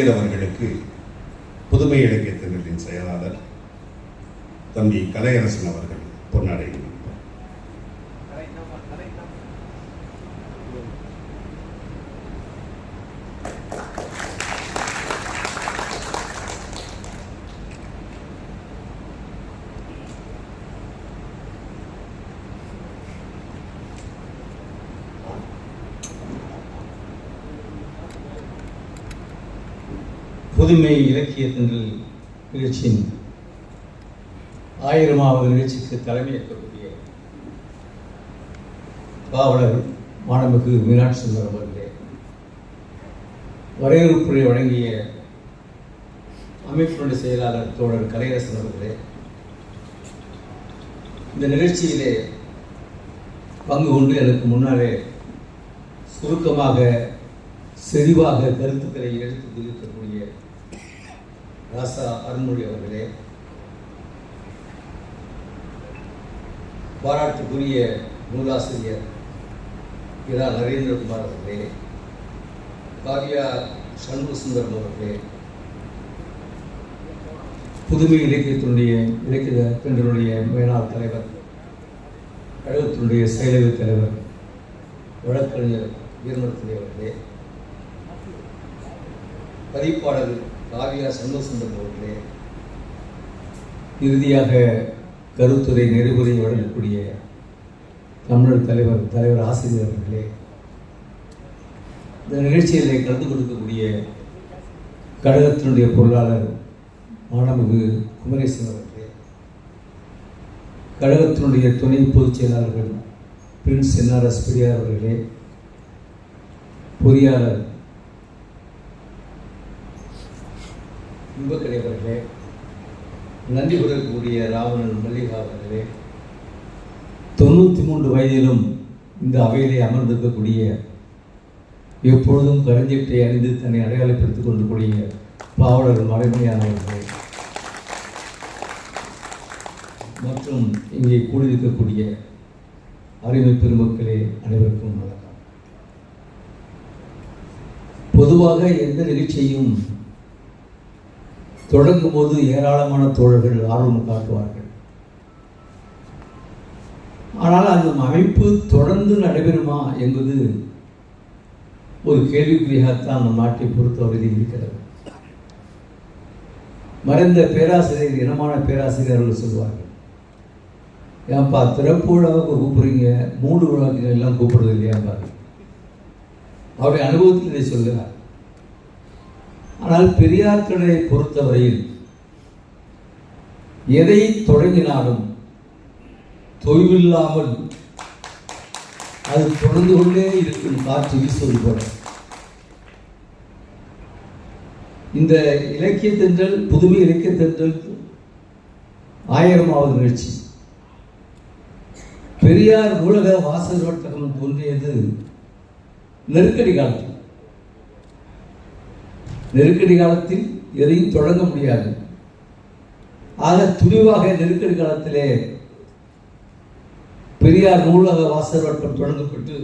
அவர்களுக்கு புதுமை இலக்கியத்தினரின் செயலாளர் தம்பி கலையரசன் அவர்கள் பொன்னடைந்தார் புதுமை இலக்கிய நிகழ்ச்சியின் ஆயிரமாவது நிகழ்ச்சிக்கு தலைமையேற்கக்கூடிய பாவலர் மாணமிகு மீனாட்சி சுந்தரம் அவர்களே வரையறுப்புரை வழங்கிய அமைப்பினுடைய செயலாளர் தோழர் கலையரசன் அவர்களே இந்த நிகழ்ச்சியிலே பங்கு கொண்டு எனக்கு முன்னாலே சுருக்கமாக செறிவாக கருத்துக்களை எடுத்து தெரிவிக்கக்கூடிய ராசா அருண்மொழி அவர்களே. பாராட்டுக்குரிய நூலாசிரியர் இரா நரேந்திரகுமார் அவர்களே காவியா சண்முகசுந்தரம் அவர்களே புதுமை இலக்கியத்தினுடைய இலக்கிய பெண்களுடைய மேலாள் தலைவர் கழகத்தினுடைய செயலவை தலைவர் வழக்கறிஞர் வீரமரத்துடைய அவர்களே பதிப்பாளர்கள் காவியா சண்முகசுந்தரம் அவர்களே இறுதியாக கருத்துரை நெறிமுறை வழங்கக்கூடிய தமிழர் தலைவர் தலைவர் ஆசிரியர் அவர்களே இந்த நிகழ்ச்சியிலே கலந்து கொடுக்கக்கூடிய கழகத்தினுடைய பொருளாளர் மாணமிகு குமரேசன் அவர்களே கழகத்தினுடைய துணை பொதுச் செயலாளர்கள் பிரின்ஸ் என்ஆர்எஸ் பெரியார் அவர்களே பொறியாளர் இன்பக்கடை அவர்களே நன்றி கூறக்கூடிய ராவணன் மல்லிகா அவர்களே தொண்ணூற்றி மூன்று வயதிலும் இந்த அவையிலே அமர்ந்திருக்கக்கூடிய எப்பொழுதும் கரஞ்சட்டை அணிந்து தன்னை அடையாளப்படுத்திக் கொண்டிருக்கூடிய பாவலர் மறைமையானவர்களே மற்றும் இங்கே கூடியிருக்கக்கூடிய அறிவை பெருமக்களே அனைவருக்கும் வணக்கம். பொதுவாக எந்த நிகழ்ச்சியும் தொடங்கும் போது ஏராளமான தோழர்கள் ஆர்வம் காட்டுவார்கள். ஆனால் அந்த அமைப்பு தொடர்ந்து நடைபெறுமா என்பது ஒரு கேள்விக்குறியாகத்தான் நம் நாட்டை பொறுத்தவரையில் இருக்கிறது. மறைந்த பேராசிரியர் இனமான பேராசிரியர்கள் சொல்வார்கள் ஏன்ப்பா திறப்பு விழாவுக்கு கூப்பிடுறீங்க மூடு விழாக்கு எல்லாம் கூப்பிடுறது இல்லையாம்பாரு அவருடைய அனுபவத்தில் இதை சொல்கிறார் ஆனால் பெரியார்களை பொறுத்தவரையில் எதை தொடங்கினாலும் தொய்வில்லாமல் அது தொடர்ந்து கொண்டே இருக்கும் காற்று வீசுவது போல. இந்த இலக்கிய தென்றல் புதுமை இலக்கிய தென்றல் ஆயிரமாவது நிகழ்ச்சி. பெரியார் நூலக வாசல் வட்டகம் தோன்றியது நெருக்கடி காலத்தில். நெருக்கடி காலத்தில் எதையும் தொடங்க முடியாது. ஆக துணிவாக நெருக்கடி காலத்திலே பெரியார் நூலக வாசல் வட்டம் தொடங்கப்பட்டு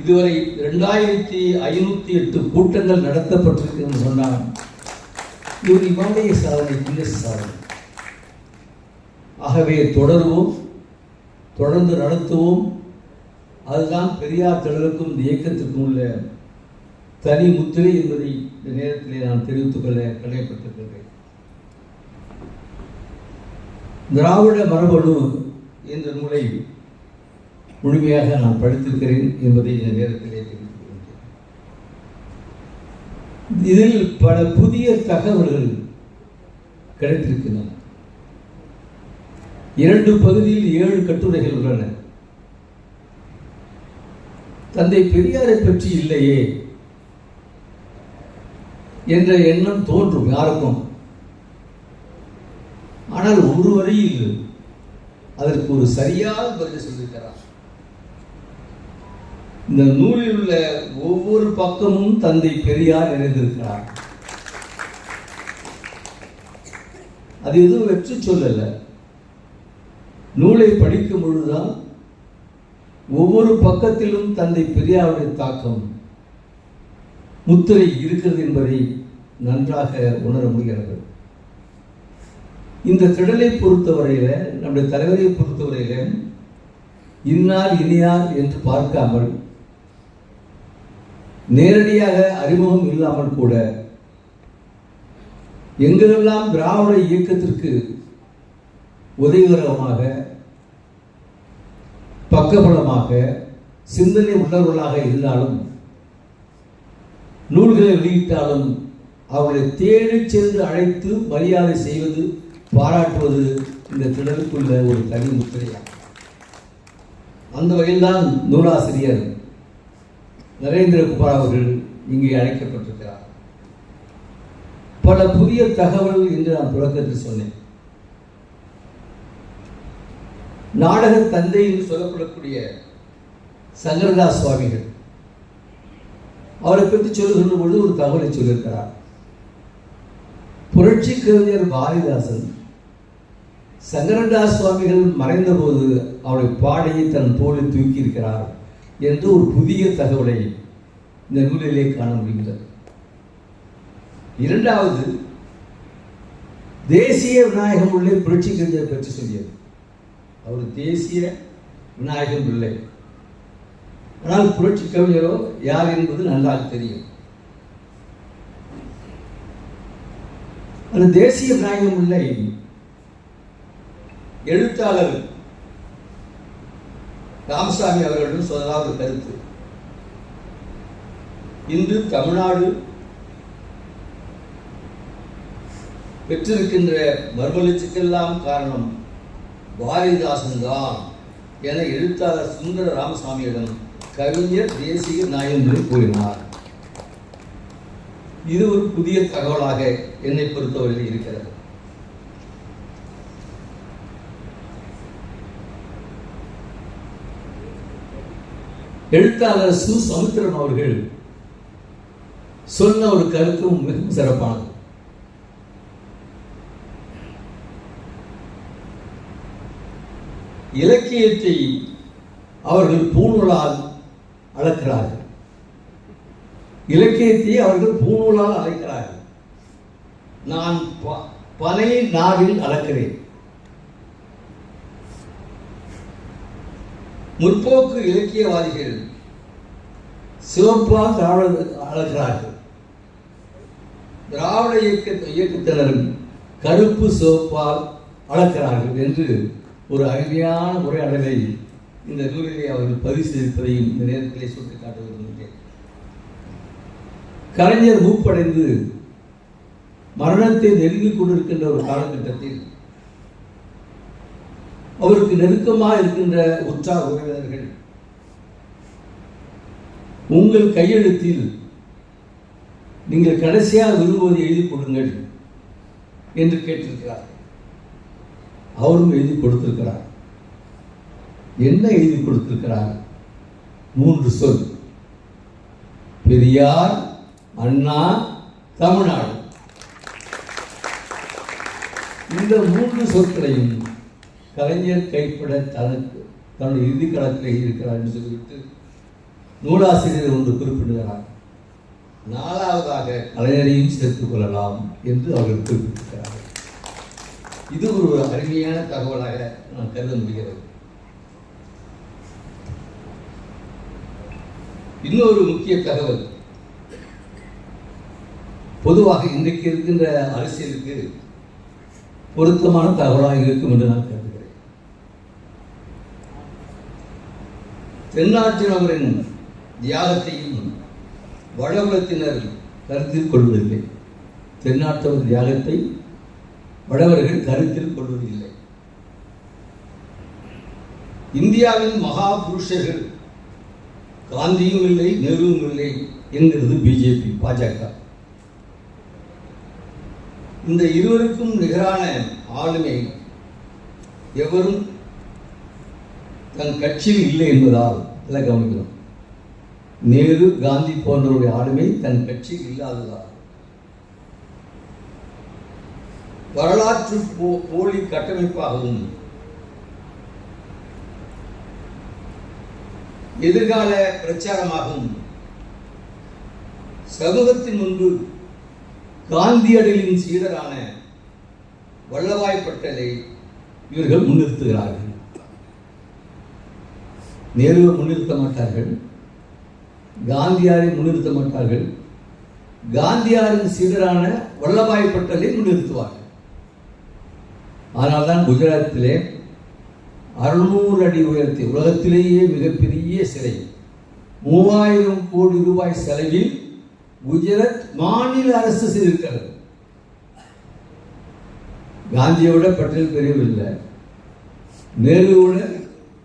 இதுவரை இரண்டாயிரத்தி ஐநூத்தி எட்டு கூட்டங்கள் நடத்தப்பட்டிருக்கு சொன்னார் இவர் இமாலய சாதனை கின்னஸ் சாதனை. ஆகவே தொடருவோம் தொடர்ந்து நடத்துவோம். அதுதான் பெரியார் திடலுக்கும் இந்த இயக்கத்திற்கும் உள்ள தனி முத்திரை என்பதை இந்த நேரத்திலே நான் தெரிவித்துக் கொள்ள கடமைப்பட்டிருக்கிறேன் திராவிட மரபணு என்ற நூலை முழுமையாக நான் படித்திருக்கிறேன் என்பதை இந்த நேரத்திலே தெரிவித்துக் கொள்கிறேன். இதில் பல புதிய தகவல்கள் கிடைத்திருக்கின்றன. இரண்டு பகுதியில் ஏழு கட்டுரைகள் உள்ளன. தந்தை பெரியாரை பற்றி இல்லையே. என்ற எண்ணம் தோன்றும் யாருக்கும். ஆனால் ஒரு அதற்கு ஒரு சரியான பதில் சொல்லியிருக்கிறார். இந்த நூலில் உள்ள ஒவ்வொரு பக்கமும் தந்தை பெரியார் நிறைந்திருக்கிறார் அது எதுவும் வெற்றி சொல்லல. நூலை படிக்கும் பொழுதுதான் ஒவ்வொரு பக்கத்திலும் தந்தை பெரியாருடைய தாக்கம் முத்திரை இருக்கிறது என்பதை நன்றாக உணர முடிகிறது. இந்த திடலை பொறுத்தவரையில நம்முடைய தலைவரை பொறுத்தவரையில இன்னார் இனியார் என்று பார்க்காமல் நேரடியாக அறிமுகம் இல்லாமல் கூட எங்கெல்லாம் திராவிட இயக்கத்திற்கு உதவிகரமாக பக்கபலமாக சிந்தனை உள்ளவர்களாக இருந்தாலும் நூல்களை வெளியிட்டாலும் அவர்களை தேடி சென்று அழைத்து மரியாதை செய்வது பாராட்டுவது இந்த திடலுக்குள்ள ஒரு தனி முத்திரையாகும். அந்த வகையில்தான் நூலாசிரியர் நரேந்திரகுமார் அவர்கள் இங்கே அழைக்கப்பட்டிருக்கிறார். பல புதிய தகவல்கள் என்று நான் தொடக்கத்தில் சொன்னேன். நாடக தந்தை என்று சொல்லப்படக்கூடிய சங்கரதாஸ் சுவாமிகள் அவரை பற்றி சொல்லுகின்ற பொழுது ஒரு தகவலை சொல்லியிருக்கிறார். புரட்சி கவிஞர் பாரதிதாசன் சங்கரதாஸ் சுவாமிகள் மறைந்தபோது அவருடைய பாடையை தன் தோளில் தூக்கி இருக்கிறார் என்று ஒரு புதிய தகவலை இந்த நூலிலே காண முடிகிறது. இரண்டாவது தேசிய விநாயகம் உள்ளே புரட்சி கவிஞர் பற்றி சொல்லியது. அவர் தேசிய விநாயகம் பிள்ளை ஆனால் புரட்சி கவிஞரோ யார் என்பது நன்றாக தெரியும். அந்த தேசிய நாயகம் பிள்ளை எழுத்தாளர் ராமசாமி அவர்களிடம் சொல்லலாம் ஒரு கருத்து. இன்று தமிழ்நாடு பெற்றிருக்கின்ற மறுமலர்ச்சிக்கெல்லாம் காரணம் பாரதிதாசன் தான் என எழுத்தாளர் சுந்தர ராமசாமியிடம் கவிஞர் தேசிய நாயன்று என்று கூறினார். இது ஒரு புதிய தகவலாக என்னை பொறுத்தவரையில் இருக்கிறது. எழுத்தாளர் சு. சமுத்திரன் அவர்கள் சொன்ன ஒரு கருத்தும் மிகவும் சிறப்பானது. இலக்கியத்தை அவர்கள் பூநூலால் அளக்கிறார்கள் இலக்கியத்தை அவர்கள் பூநூலால் அழைக்கிறார்கள். நான் ப- பனை நாவில் அளக்கிறேன். முற்போக்கு இலக்கியவாதிகள் சிவப்பாக அழகிறார்கள். திராவிட இயக்க இயக்கத்தினரும் கருப்பு சிவப்பால் அளக்கிறார்கள் என்று ஒரு அருமையான உரையாடலை இந்த நூலிலே அவர்கள் பதிவு செய்திருப்பதையும் இந்த நேரத்திலே சுட்டிக்காட்ட விரும்புகிறேன் கலைஞர் மூப்படைந்து மரணத்தை நெருங்கிக் கொண்டிருக்கின்ற ஒரு காலகட்டத்தில் அவருக்கு நெருக்கமாக இருக்கின்ற உற்றார் உறவினர்கள் உங்கள் கையெழுத்தில் நீங்கள் கடைசியாக விரும்புவதை எழுதி கொடுங்கள் என்று கேட்டிருக்கிறார். அவரும் எழுதி கொடுத்திருக்கிறார். என்ன எழுதி கொடுத்திருக்கிறார்? மூன்று சொல். பெரியார் அண்ணா தமிழ்நாடு. இந்த மூன்று சொற்களையும் கலைஞர் கைப்பட தனக்கு தன்னுடைய இறுதி காலத்தில் எழுதியிருக்கிறார் என்று சொல்லிவிட்டு நூலாசிரியர் ஒன்று குறிப்பிடுகிறார். நாலாவதாக கலைஞரையும் சேர்த்துக் கொள்ளலாம் என்று அவர்கள் குறிப்பிட்டிருக்கிறார்கள். இது ஒரு அருமையான தகவலாக நான் கருத முடிகிறது. இன்னொரு முக்கிய தகவல். பொதுவாக இன்றைக்கு இருக்கின்ற அரசியலுக்கு பொருத்தமான தகவலாக இருக்கும் என்று நான் கருதுகிறேன். தென்னாட்டின் அவரின் தியாகத்தையும் வடபுலத்தினர் கருத்தில் கொள்வதில்லை. தென்னாட்டவர் தியாகத்தை வடவர்கள் கருத்தில் கொள்வதில்லை. இந்தியாவின் மகா புருஷர்கள் காந்தியும் இல்லை நேருவும் இல்லை என்கிறது பிஜேபி பாஜக. இந்த இருவருக்கும் நிகரான ஆளுமை எவரும் தன் கட்சியில் இல்லை என்பதால் இதை கவனிக்கிறோம் நேரு காந்தி போன்றவருடைய ஆளுமை தன் கட்சியில் இல்லாததால். வரலாற்று போ- போலி கட்டமைப்பாகவும் எதிர்கால பிரச்சாரமாகும். சமூகத்தின் முன்பு காந்தியடிகளின் சீடரான வல்லவாய் பட்டேலை இவர்கள் முன்னிறுத்துகிறார்கள். நேருவை முன்னிறுத்த மாட்டார்கள். காந்தியாரை முன்னிறுத்த மாட்டார்கள். காந்தியாரின் சீடரான வல்லபாய் பட்டேலை முன்னிறுத்துவார்கள். ஆனால்தான் குஜராத்திலே அறுநூறு அடி உயரத்தை உலகத்திலேயே மிகப்பெரிய சிலை. மூவாயிரம் கோடி ரூபாய் செலவில் குஜராத் மாநில அரசு செய்திருக்கிறது. காந்தியோட பட்டேல் பெரியவர் இல்லை நேருவோட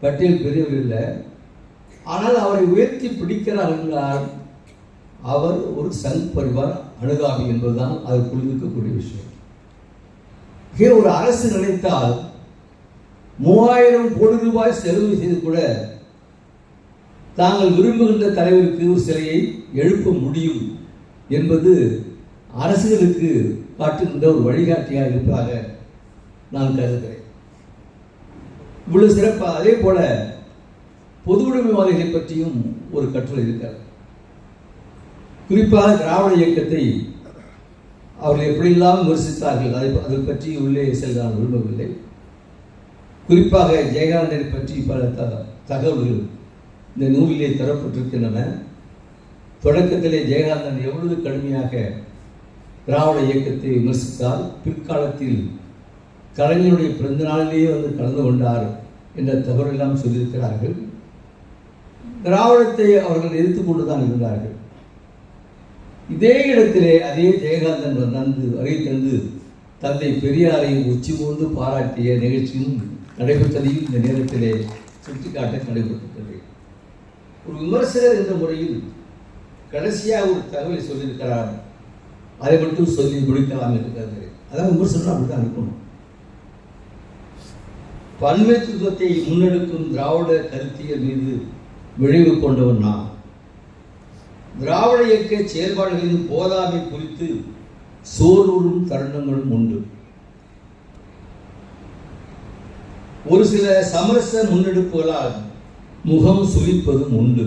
பட்டேல் பெரியவர் இல்லை ஆனால் அவரை உயர்த்தி பிடிக்கிறார் என்றால் அவர் ஒரு சங் பரிவார் அனுதாபி என்பதுதான் அது இருக்கக்கூடிய விஷயம். ஒரு அரசு நினைத்தால் மூவாயிரம் கோடி ரூபாய் செலவு செய்து கூட தாங்கள் விரும்புகின்ற தலைவருக்கு ஒரு சிலையை எழுப்ப முடியும் என்பது அரசுகளுக்கு காட்டுகின்ற ஒரு வழிகாட்டியாக இருப்பதாக நான் கருதுகிறேன். இவ்வளவு சிறப்பாக அதே போல பொது உடைமைவாதிகளை பற்றியும் ஒரு கட்டுரை இருக்கிறது. குறிப்பாக திராவிட இயக்கத்தை அவர்கள் எப்படியெல்லாம் விமர்சித்தார்கள் அதை அதை பற்றி உள்ளே செல்ல நான் விரும்பவில்லை. குறிப்பாக ஜெயகாந்தனை பற்றி பல த தகவல்கள் இந்த நூலிலே தரப்பட்டிருக்கின்றன. தொடக்கத்திலே ஜெயகாந்தன் எவ்வளவு கடுமையாக திராவிட இயக்கத்தை விமர்சித்தால் பிற்காலத்தில் கலைஞருடைய பிறந்த நாளிலேயே வந்து கலந்து கொண்டார் என்ற தவறெல்லாம் சொல்லியிருக்கிறார்கள். திராவிடத்தை அவர்கள் எதிர்த்து கொண்டு தான் இருந்தார்கள். இதே இடத்திலே அதே ஜெயகாந்தன் வந்து வருகை தந்து தந்தை பெரியாரை உச்சி மூந்து பாராட்டிய நிகழ்ச்சியும் நடைபெற்றதையும் இந்த நேரத்திலே சுட்டிக்காட்ட நடைபெற்றது ஒரு விமர்சகர் என்ற முறையில் கடைசியாக ஒரு தகவலை சொல்லியிருக்கிறார். அதை மட்டும் சொல்லி முடிக்கலாம் இருக்கிறது அதான் விமர்சனம் அப்படித்தான் இருக்கணும். பன்மைத்துவத்தை முன்னெடுக்கும் திராவிட கருத்தியல் மீது விளைவு கொண்டவன் நான். திராவிட இயக்க செயல்பாடுகளின் போதாமை குறித்து சோர்வுறும் தருணங்களும் உண்டு. ஒரு சில சமரச முன்னெடுப்புகளால் முகம் சுழிப்பதும் உண்டு.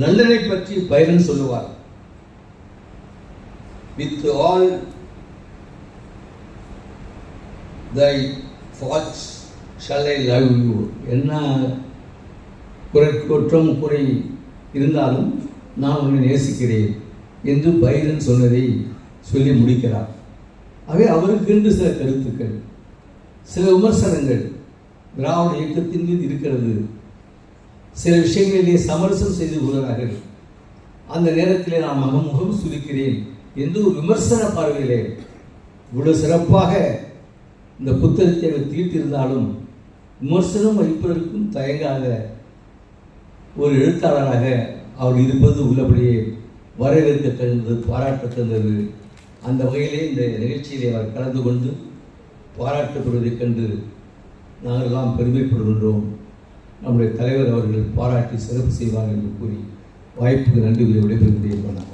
லண்டனை பற்றி பைரன் சொல்லுவார். With all thy faults shall I love you என்ன குறை குற்றம் குறை இருந்தாலும் நான் உன்னை நேசிக்கிறேன் என்று பைரன் சொன்னதை சொல்லி முடிக்கிறார். ஆகவே அவருக்கென்று சில கருத்துக்கள். சில விமர்சனங்கள் திராவிட இயக்கத்தின் மீது இருக்கிறது. சில விஷயங்களிலே சமரசம் செய்து கொள்கிறார்கள் அந்த நேரத்திலே நான் மகம் முகம் எந்த என்று ஒரு விமர்சன பார்வையிலே இவ்வளவு சிறப்பாக இந்த புத்தகத்தை அவர் தீட்டிருந்தாலும் விமர்சனம் வைப்பதற்கும் தயங்காத ஒரு எழுத்தாளராக அவர் இருப்பது உள்ளபடியே வரவேற்க தந்தது பாராட்ட தந்தது அந்த வகையிலே இந்த நிகழ்ச்சியிலே அவர் கலந்து கொண்டு பாராட்டப்படுவதைக் கண்டு நாங்கள் எல்லாம் பெருமைப்படுகின்றோம். நம்முடைய தலைவர் அவர்கள் பாராட்டி சிறப்பு செய்வார் என்று கூறி வாய்ப்புக்கு நன்றி கூறி விடைபெறுகிறேன். வணக்கம்.